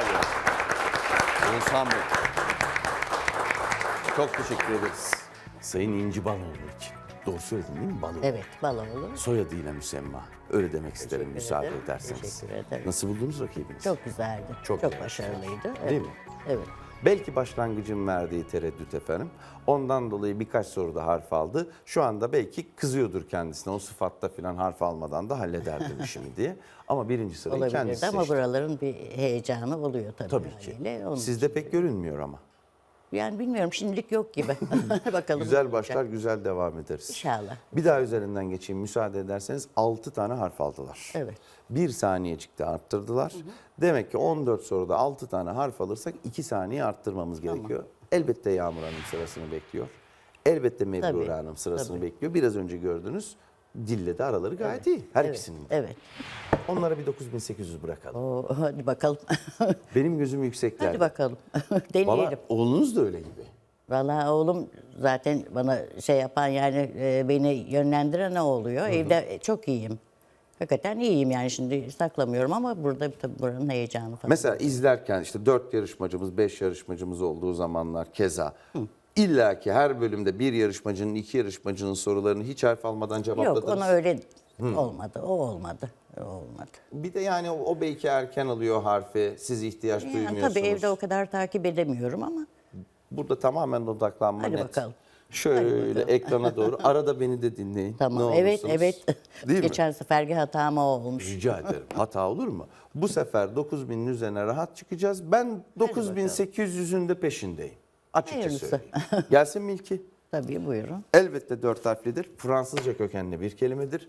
Ediyorum. Oğuzhan Bey. Çok teşekkür ederiz. Sayın İnci Baloğlu için. Doğru söyledin değil mi Baloğlu? Evet, Baloğlu. Soyadıyla müsemma. Öyle demek isterim Teşekkür müsaade ederim, ederseniz. teşekkür ederim. Nasıl buldunuz rakibinizi? Çok güzeldi. Çok Çok, başarılıydı. Evet. Değil mi? Evet. Belki başlangıcın verdiği tereddüt efendim. Ondan dolayı birkaç soruda harf aldı. Şu anda belki kızıyordur kendisine. O sıfatta falan harf almadan da hallederdim işimi diye. Ama birinci sırayı kendisi Olabilirdi ama seçti. buraların bir heyecanı oluyor tabii. Tabii ki. haliyle. Onun Sizde için- pek görünmüyor ama. Yani bilmiyorum şimdilik yok gibi. Bakalım. Güzel başlar, güzel devam ederiz. İnşallah. Bir daha üzerinden geçeyim müsaade ederseniz 6 tane harf aldılar. Evet. Bir saniyecikte arttırdılar. Demek ki 14 soruda 6 tane harf alırsak 2 saniye arttırmamız gerekiyor. Elbette Yağmur Hanım sırasını bekliyor. Elbette Mebrure Hanım sırasını tabii. bekliyor. Biraz önce gördünüz. Dille de araları gayet iyi. Her Evet. ikisinin. Evet. Onlara bir 9800 bırakalım. Oo, hadi bakalım. Benim gözüm yükseklerde. hadi bakalım. Valla Deneyelim. oğlunuz da öyle gibi. Vallahi oğlum zaten bana şey yapan yani e, beni yönlendiren ne oluyor? Evde çok iyiyim. Hakikaten iyiyim yani şimdi saklamıyorum ama burada tabii buranın heyecanı falan. Mesela izlerken işte dört yarışmacımız, beş yarışmacımız olduğu zamanlar keza. İlla ki her bölümde bir yarışmacının, iki yarışmacının sorularını hiç harf almadan cevapladınız. Yok ona öyle olmadı. O olmadı. O olmadı. Bir de yani o, o belki erken alıyor harfi, siz ihtiyaç Yani duymuyorsunuz. tabii evde o kadar takip edemiyorum ama Burada tamamen odaklanma Hadi net. bakalım. Şöyle ekrana doğru. Arada beni de dinleyin. tamam. Ne evet olursunuz. evet. Değil mi? Geçen seferki hatam o olmuş. Rica ederim. Hata olur mu? Bu sefer 9000'in üzerine rahat çıkacağız. Ben 9800'ün de peşindeyim. Açıkça Hayırlısı. Gelsin mi ilki? Tabii buyurun. Elbette dört harflidir. Fransızca kökenli bir kelimedir.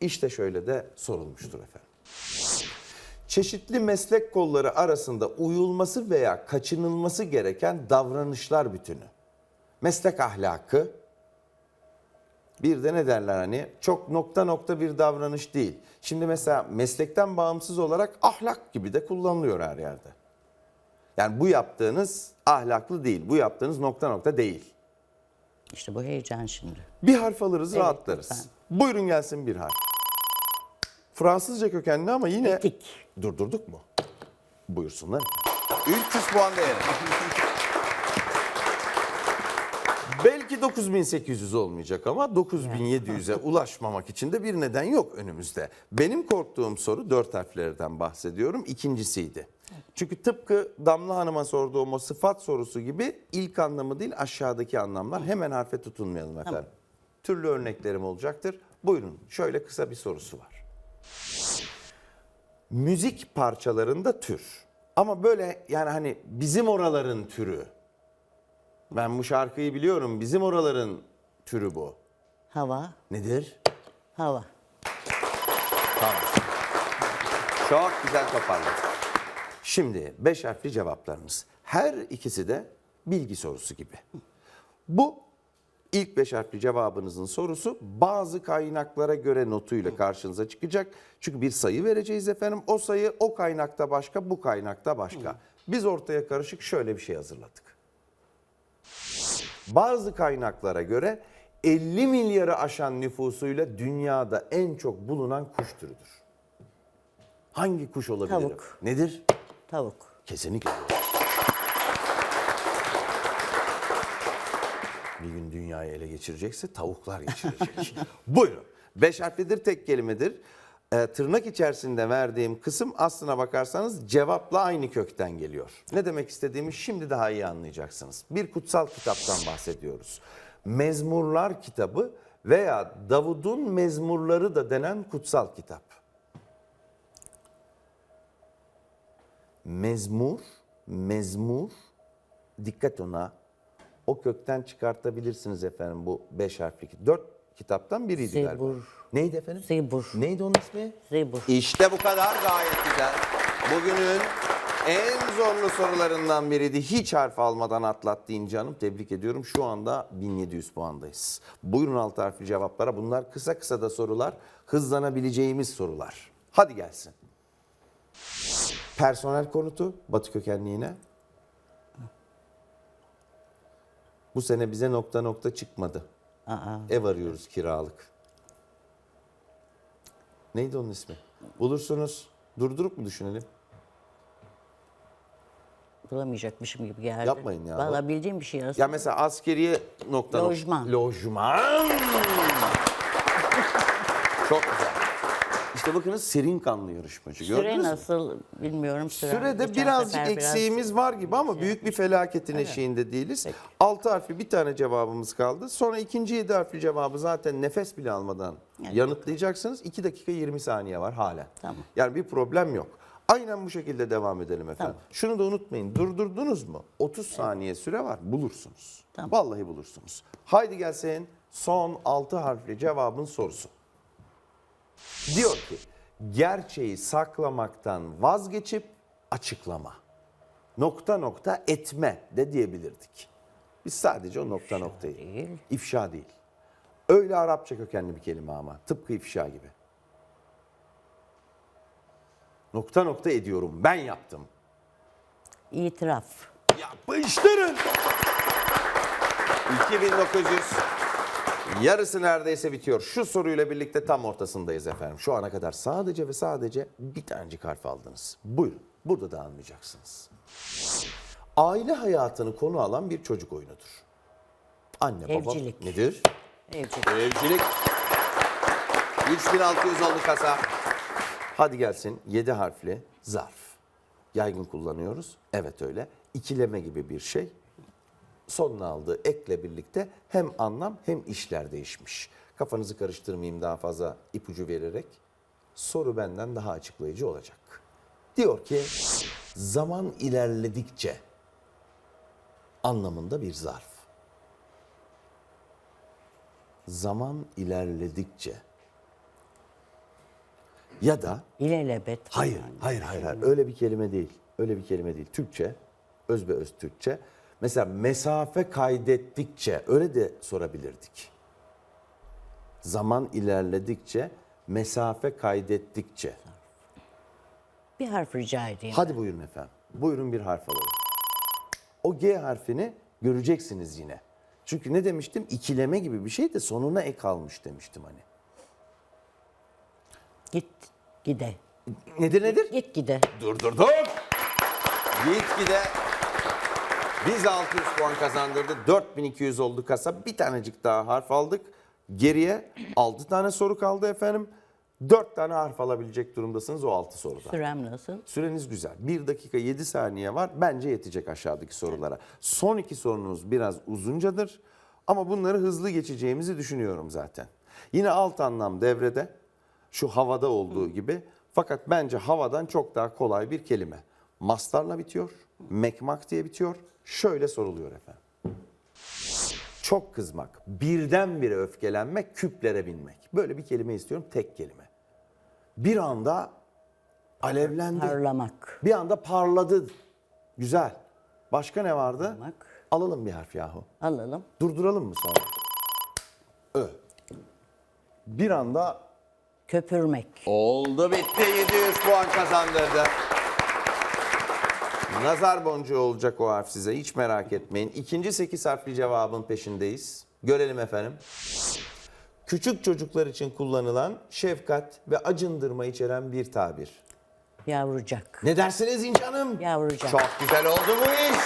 İşte şöyle de sorulmuştur efendim. Çeşitli meslek kolları arasında uyulması veya kaçınılması gereken davranışlar bütünü. Meslek ahlakı, bir de ne derler hani çok nokta nokta bir davranış değil. Şimdi mesela meslekten bağımsız olarak ahlak gibi de kullanılıyor her yerde. Yani bu yaptığınız ahlaklı değil, bu yaptığınız nokta nokta değil. İşte bu heyecan şimdi. Bir harf alırız, Evet, rahatlarız. lütfen. Buyurun gelsin bir harf. Fransızca kökenli ama yine... Etik. Durdurduk mu? Buyursunlar. 300 puan değeri. Belki 9800 olmayacak ama 9700'e ulaşmamak için de bir neden yok önümüzde. Benim korktuğum soru dört harflerden bahsediyorum. İkincisiydi. Çünkü tıpkı Damla Hanım'a sorduğum o sıfat sorusu gibi ilk anlamı değil aşağıdaki anlamlar. Hemen harfe tutunmayalım efendim. Türlü örneklerim olacaktır. Buyurun şöyle kısa bir sorusu var müzik parçalarında tür. Ama böyle yani hani bizim oraların türü. Ben bu şarkıyı biliyorum. Bizim oraların türü bu. Hava, Nedir? hava. Tamam. Çok güzel toparladın. Şimdi beş harfli cevaplarımız. Her ikisi de bilgi sorusu gibi. Bu ilk beş harfli cevabınızın sorusu bazı kaynaklara göre notuyla karşınıza çıkacak. Çünkü bir sayı vereceğiz efendim. O sayı o kaynakta başka, bu kaynakta başka. Biz ortaya karışık şöyle bir şey hazırladık. Bazı kaynaklara göre 50 milyarı aşan nüfusuyla dünyada en çok bulunan kuş türüdür. Hangi kuş olabilir? Tavuk. Nedir? Tavuk. Kesinlikle. Bir gün dünyayı ele geçirecekse tavuklar geçirecek. Buyurun. Beş harflidir, tek kelimedir. Ee, tırnak içerisinde verdiğim kısım aslına bakarsanız cevapla aynı kökten geliyor. Ne demek istediğimi şimdi daha iyi anlayacaksınız. Bir kutsal kitaptan bahsediyoruz. Mezmurlar kitabı veya Davud'un mezmurları da denen kutsal kitap. Mezmur, mezmur, dikkat ona. O kökten çıkartabilirsiniz efendim bu beş harfli. Dört kitaptan biriydi galiba. Zebur. Neydi efendim? Zebur. Neydi onun ismi? Zebur. İşte bu kadar gayet güzel. Bugünün en zorlu sorularından biriydi. Hiç harf almadan atlattı İnci Hanım. Tebrik ediyorum. Şu anda 1700 puandayız. Buyurun alt harfli cevaplara. Bunlar kısa kısa da sorular. Hızlanabileceğimiz sorular. Hadi gelsin. Personel konutu Batı kökenli yine. Bu sene bize nokta nokta çıkmadı. Aa, Ev arıyoruz kiralık. Neydi onun ismi? Bulursunuz. Durdurup mu düşünelim? bulamayacakmışım gibi geldi. Yapmayın ya. Valla bildiğim bir şey aslında. Ya mesela askeriye nokta Lojman. Lojman. Çok güzel. İşte bakınız serin kanlı yarışmacı. Süre Gördünüz mü? nasıl bilmiyorum. Süre. Sürede Geçen birazcık sefer biraz- eksiğimiz var gibi ama büyük bir felaketin eşiğinde değiliz. Altı harfli bir tane cevabımız kaldı. Sonra ikinci yedi harfli cevabı zaten nefes bile almadan yanıtlayacaksınız. 2 dakika 20 saniye var hala. Tamam. Yani bir problem yok. Aynen bu şekilde devam edelim efendim. Şunu da unutmayın. Durdurdunuz mu? 30 saniye süre var. Bulursunuz. Tamam. Vallahi bulursunuz. Haydi gelsin son 6 harfli cevabın sorusu. Diyor ki gerçeği saklamaktan vazgeçip açıklama. Nokta nokta etme de diyebilirdik. Biz sadece o nokta noktayı. değil. İfşa değil. Öyle Arapça kökenli bir kelime ama. Tıpkı ifşa gibi. Nokta nokta ediyorum. Ben yaptım. İtiraf. Yapıştırın. 2900 yarısı neredeyse bitiyor. Şu soruyla birlikte tam ortasındayız efendim. Şu ana kadar sadece ve sadece bir tanecik harf aldınız. Buyurun. Burada da almayacaksınız. Aile hayatını konu alan bir çocuk oyunudur. Anne baba Evcilik. nedir? Evcilik. Evcilik. 3600 oldu kasa. Hadi gelsin 7 harfli zarf. Yaygın kullanıyoruz. Evet öyle. İkileme gibi bir şey. Sonuna aldığı ekle birlikte hem anlam hem işler değişmiş. Kafanızı karıştırmayayım daha fazla ipucu vererek. Soru benden daha açıklayıcı olacak. Diyor ki zaman ilerledikçe anlamında bir zarf. Zaman ilerledikçe ya da İlelebet. Hayır, hayır, hayır, hayır. Öyle bir kelime değil. Öyle bir kelime değil. Türkçe, öz be öz Türkçe. Mesela mesafe kaydettikçe öyle de sorabilirdik. Zaman ilerledikçe, mesafe kaydettikçe. Bir harf rica edeyim. Hadi buyurun efendim. Buyurun bir harf alalım. O G harfini göreceksiniz yine. Çünkü ne demiştim? İkileme gibi bir şey de sonuna ek almış demiştim hani. Git gide. Nedir nedir? Git gide. Durdurduk. Gitgide biz 600 puan kazandırdı. 4200 oldu kasa. Bir tanecik daha harf aldık. Geriye 6 tane soru kaldı efendim. 4 tane harf alabilecek durumdasınız o 6 soruda. Sürem nasıl? Süreniz güzel. 1 dakika 7 saniye var. Bence yetecek aşağıdaki sorulara. Son iki sorunuz biraz uzuncadır. Ama bunları hızlı geçeceğimizi düşünüyorum zaten. Yine alt anlam devrede. Şu havada olduğu gibi. Fakat bence havadan çok daha kolay bir kelime. Mastarla bitiyor. Mekmak diye bitiyor. Şöyle soruluyor efendim. Çok kızmak, birdenbire öfkelenmek, küplere binmek. Böyle bir kelime istiyorum, tek kelime. Bir anda alevlendi. Parlamak. Bir anda parladı. Güzel. Başka ne vardı? Parlamak. Alalım bir harf yahu. Alalım. Durduralım mı sonra? Ö. Bir anda Köpürmek. oldu bitti 700 puan kazandırdı. Nazar boncuğu olacak o harf size hiç merak etmeyin. İkinci 8 harfli cevabın peşindeyiz. Görelim efendim. Küçük çocuklar için kullanılan şefkat ve acındırma içeren bir tabir. Yavrucak. Ne dersiniz İnci Hanım? Yavrucak. Çok güzel oldu bu iş.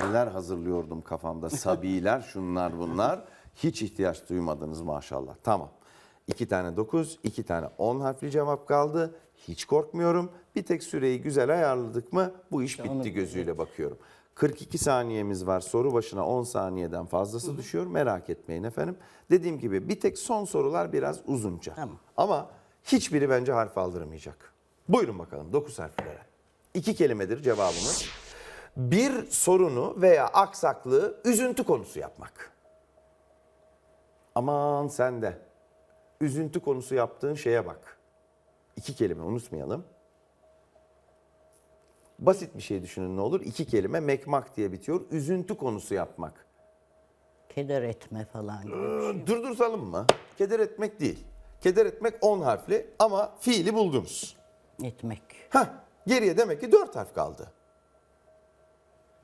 Neler hazırlıyordum kafamda. Sabiler, şunlar bunlar. Hiç ihtiyaç duymadınız maşallah. Tamam. İki tane 9, iki tane 10 harfli cevap kaldı. Hiç korkmuyorum. Bir tek süreyi güzel ayarladık mı bu iş bitti gözüyle bakıyorum. 42 saniyemiz var. Soru başına 10 saniyeden fazlası düşüyor. Merak etmeyin efendim. Dediğim gibi bir tek son sorular biraz uzunca. Tamam. Ama hiçbiri bence harf aldırmayacak. Buyurun bakalım 9 harflere. İki kelimedir cevabımız. Bir sorunu veya aksaklığı üzüntü konusu yapmak. Aman sen de. Üzüntü konusu yaptığın şeye bak. İki kelime unutmayalım. Basit bir şey düşünün ne olur. İki kelime mekmak diye bitiyor. Üzüntü konusu yapmak. Keder etme falan gibi. Durdurtalım mı? Keder etmek değil. Keder etmek 10 harfli ama fiili buldunuz. Etmek. Heh, geriye demek ki 4 harf kaldı.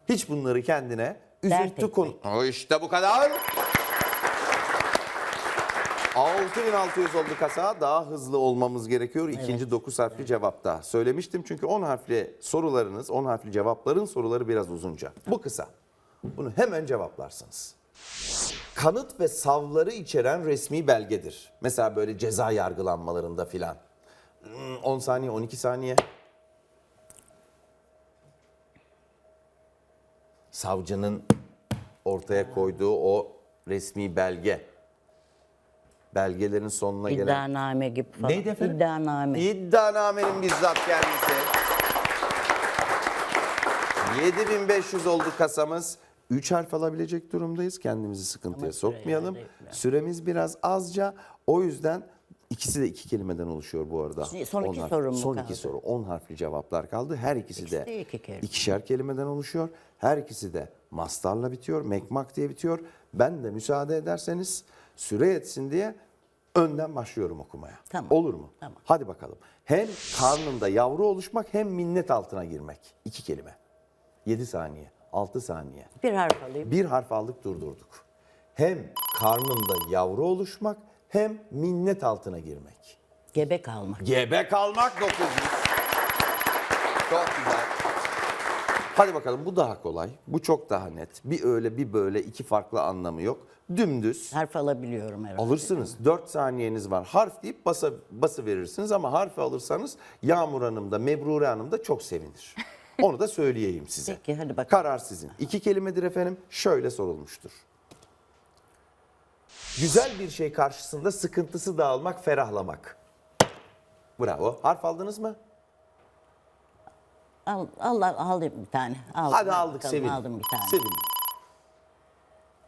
Hiç bunları kendine üzüntü konu... İşte bu kadar. 6600 oldu kasa. Daha hızlı olmamız gerekiyor. İkinci 9 harfli cevapta. Söylemiştim çünkü 10 harfli sorularınız, 10 harfli cevapların soruları biraz uzunca. Bu kısa. Bunu hemen cevaplarsınız. Kanıt ve savları içeren resmi belgedir. Mesela böyle ceza yargılanmalarında filan. Hmm, 10 saniye, 12 saniye. Savcının ortaya koyduğu o resmi belge. Belgelerin sonuna gelen... İddianame gibi falan. Neydi efendim? İddianame. İddianamenin bizzat kendisi. 7500 oldu kasamız. 3 harf alabilecek durumdayız. Kendimizi sıkıntıya Ama sokmayalım. Süremiz biraz azca. O yüzden ikisi de iki kelimeden oluşuyor bu arada. Şimdi son iki sorum mu Son kaldı? iki soru. 10 harfli cevaplar kaldı. Her ikisi, İkisi de, de iki kelime. ikişer kelimeden oluşuyor. Her ikisi de mastarla bitiyor. Mekmak diye bitiyor. Ben de müsaade ederseniz süre yetsin diye önden başlıyorum okumaya. Tamam. Olur mu? Tamam. Hadi bakalım. Hem karnında yavru oluşmak hem minnet altına girmek. İki kelime. 7 saniye, 6 saniye. Bir harf alayım. Bir harf aldık durdurduk. Hem karnında yavru oluşmak hem minnet altına girmek. Gebe kalmak. Gebe kalmak 900. Çok güzel. Hadi bakalım bu daha kolay. Bu çok daha net. Bir öyle bir böyle iki farklı anlamı yok. Dümdüz. Harf alabiliyorum herhalde. Alırsınız. 4 saniyeniz var. Harf deyip basa, bası verirsiniz ama harfi alırsanız Yağmur Hanım da Mebrure Hanım da çok sevinir. Onu da söyleyeyim size. Peki, hadi bakalım. Karar sizin. İki kelimedir efendim. Şöyle sorulmuştur. Güzel bir şey karşısında sıkıntısı dağılmak, ferahlamak. Bravo. Harf aldınız mı? Al, Allah alayım bir tane. Aldım, Hadi aldık bakalım, sevin. Aldım bir tane. Sevin.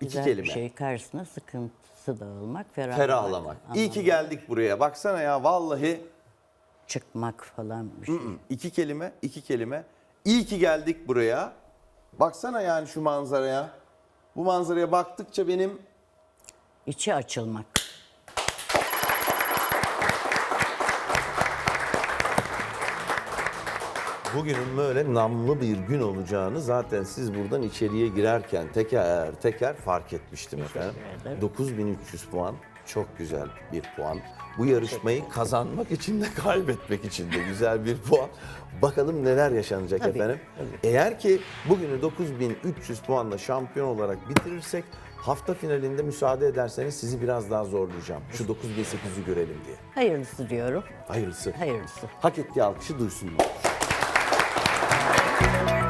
İki Güzel kelime. bir şey karşısına sıkıntısı dağılmak, ferahlamak. Ferahlamak. İyi ki geldik buraya. Baksana ya vallahi Çıkmak falan bir şey. iki kelime, iki kelime. İyi ki geldik buraya. Baksana yani şu manzaraya. Bu manzaraya baktıkça benim İçi açılmak. Bugünün böyle namlı bir gün olacağını zaten siz buradan içeriye girerken teker teker fark etmiştim efendim. ederim. 9300 puan çok güzel bir puan. Bu yarışmayı kazanmak için de kaybetmek için de güzel bir puan. Bakalım neler yaşanacak Tabii, efendim. Eğer ki bugünü 9300 puanla şampiyon olarak bitirirsek hafta finalinde müsaade ederseniz sizi biraz daha zorlayacağım. Şu 9800'ü görelim diye. Hayırlısı diyorum. Hayırlısı. Hayırlısı. Hak ettiği alkışı duysunlar.